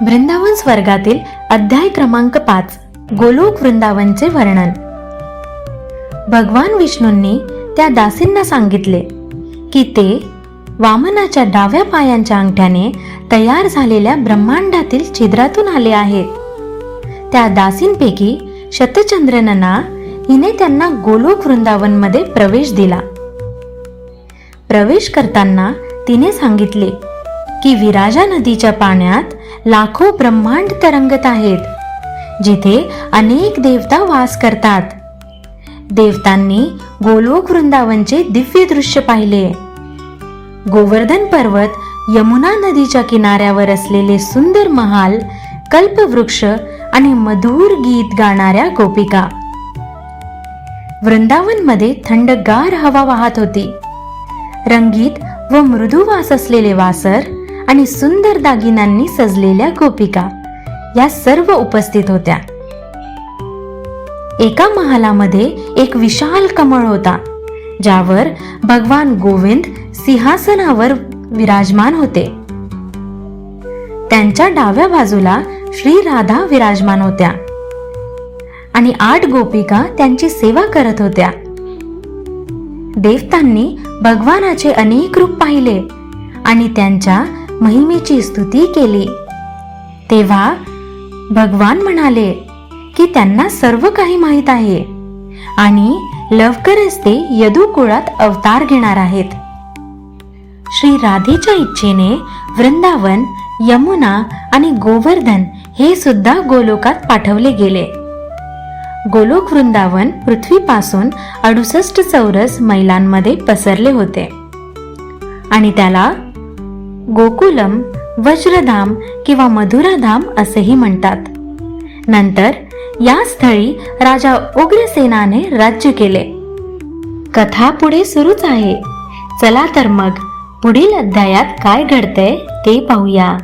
वृंदावन स्वर्गातील अध्याय क्रमांक पाच गोलोक वृंदावनचे वर्णन. भगवान विष्णूंनी त्या दासींना सांगितले की ते वामनाच्या डाव्या पायांच्या अंगठ्याने तयार झालेल्या ब्रह्मांडातील छिद्रातून आले आहेत. त्या दासींपैकी शतचंद्रनना हिने त्यांना गोलोक वृंदावनमध्ये प्रवेश दिला. प्रवेश करताना तिने सांगितले की विराजा नदीच्या पाण्यात लाखो ब्रह्मांड तरंगत आहेत जिथे अनेक देवता वास करतात. देवतांनी गोलोक वृंदावनचे दिव्य दृश्य पाहिले. गोवर्धन पर्वत यमुना नदीच्या किनाऱ्यावर असलेले सुंदर महाल कल्पवृक्ष आणि मधुर गीत गाणाऱ्या गोपिका. वृंदावनमध्ये थंडगार हवा वाहत होती. रंगीत व मृदू वास असलेले वासर आणि सुंदर दागिन्यांनी सजलेल्या गोपिका या सर्व उपस्थित होत्या. एका महालामध्ये एक विशाल कमळ होता ज्यावर भगवान गोविंद सिंहासनावर विराजमान होते. त्यांच्या डाव्या बाजूला श्री राधा विराजमान होत्या आणि आठ गोपिका त्यांची सेवा करत होत्या. देवतांनी भगवानाचे अनेक रूप पाहिले आणि त्यांच्या महिमेची स्तुती केली. तेव्हा भगवान म्हणाले की त्यांना सर्व काही माहीत आहे आणि लवकरच ते यदुकुळात अवतार घेणार आहेत. श्री राधेच्या इच्छेने वृंदावन यमुना आणि गोवर्धन हे सुद्धा गोलोकात पाठवले गेले. गोलोक वृंदावन पृथ्वीपासून अडुसष्ट चौरस मैलांमध्ये पसरले होते. आणि त्याला गोकुलम वज्रधाम किंवा मधुराधाम असेही म्हणतात. नंतर या स्थळी राजा उग्रसेनाने राज्य केले. कथा पुढे सुरूच आहे. चला तर मग पुढील अध्यायात काय घडतंय ते पाहूया.